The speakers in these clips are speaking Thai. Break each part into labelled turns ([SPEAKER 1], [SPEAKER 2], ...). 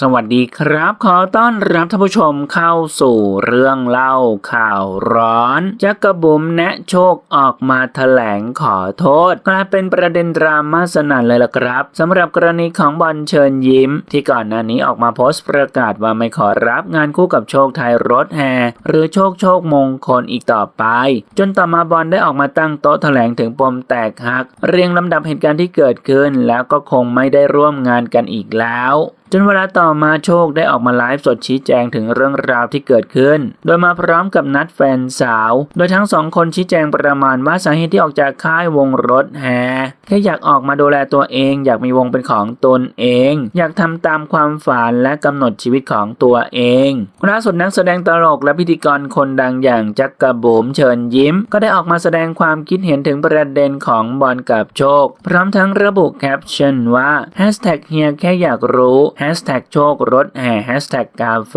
[SPEAKER 1] สวัสดีครับ ขอต้อนรับท่านผู้ชมเข้าสู่เรื่องเล่าข่าวร้อน จักกระบุ๋มแนะโชคออกมาแถลงขอโทษ กลายเป็นประเด็นดราม่าสนั่นเลยล่ะครับสำหรับกรณีของบอลเชิญยิ้ม ที่ก่อนหน้านี้ออกมาโพสต์ประกาศว่าไม่ขอรับงานคู่กับโชคไทยรถแห่หรือโชคโชคมงคลอีกต่อไป จนต่อมาบอลได้ออกมาตั้งโต๊ะแถลงถึงปมแตกหัก เรียงลำดับเหตุการณ์ที่เกิดขึ้น แล้วก็คงไม่ได้ร่วมงานกันอีกแล้วจนเวลาต่อมาโชคได้ออกมาไลฟ์สดชี้แจงถึงเรื่องราวที่เกิดขึ้น โดยมาพร้อมกับนัดแฟนสาว โดยทั้งสองคนชี้แจงประมาณว่าสาเหตุที่ออกจากค่ายวงรถแฮแค่อยากออกมาดูแลตัวเอง อยากมีวงเป็นของตนเอง อยากทำตามความฝันและกำหนดชีวิตของตัวเองล่าสุดนักแสดงตลกและพิธีกรคนดังอย่างจักกระบุ๋มเชิญยิ้ม ก็ได้ออกมาแสดงความคิดเห็นถึงประเด็นของบอลกับโชค พร้อมทั้งระบุแคปชั่นว่า Hashtag เฮียแค่อยากรู้โชครถแห่กาแฟ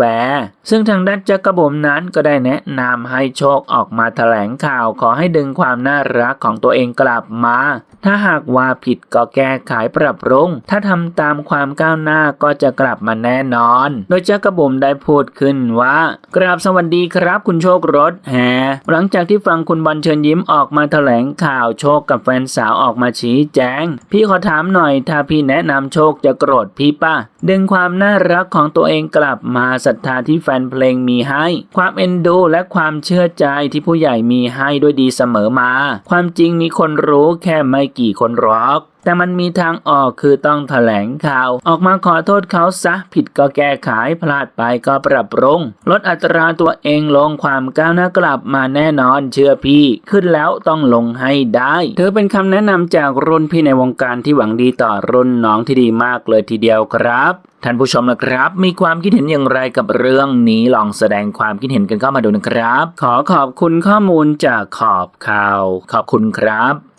[SPEAKER 1] ซึ่งทางด้านจักรบุ๋มนั้นก็ได้แนะนำให้โชคออกมาแถลงข่าวขอให้ดึงความน่ารักของตัวเองกลับมา ถ้าหากว่าผิดก็แก้ไขปรับปรุง ถ้าทำตามความก้าวหน้าก็จะกลับมาแน่นอน โดยจักรบุ๋มได้พูดขึ้นว่ากราบสวัสดีครับคุณโชครถแห่หลังจากที่ฟังคุณบอลเชิญยิ้มออกมาแถลงข่าวโชคกับแฟนสาวออกมาชี้แจง พี่ขอถามหน่อยถ้าพี่แนะนำโชคจะโกรธพี่ป่ะ ดึงความน่ารักของตัวเองกลับมาศรัทธาที่แฟนเพลงมีให้ ความเอ็นดูและความเชื่อใจที่ผู้ใหญ่มีให้ด้วยดีเสมอมา ความจริงมีคนรู้แค่ไม่กี่คนหรอกแต่มันมีทางออกคือต้องแถลงข่าว ออกมาขอโทษเขาซะ ผิดก็แก้ไขพลาดไปก็ปรับปรุง ลดอัตราตัวเองลงความก้าวหน้ากลับมาแน่นอนเชื่อพี่ ขึ้นแล้วต้องลงให้ได้ถือเป็นคำแนะนำจากรุ่นพี่ในวงการที่หวังดีต่อรุ่นน้องที่ดีมากเลยทีเดียวครับท่านผู้ชมนะครับ มีความคิดเห็นอย่างไรกับเรื่องนี้ลองแสดงความคิดเห็นกันเข้ามาดูนะครับ ขอขอบคุณข้อมูลจากขอบข่าว ขอบคุณครับ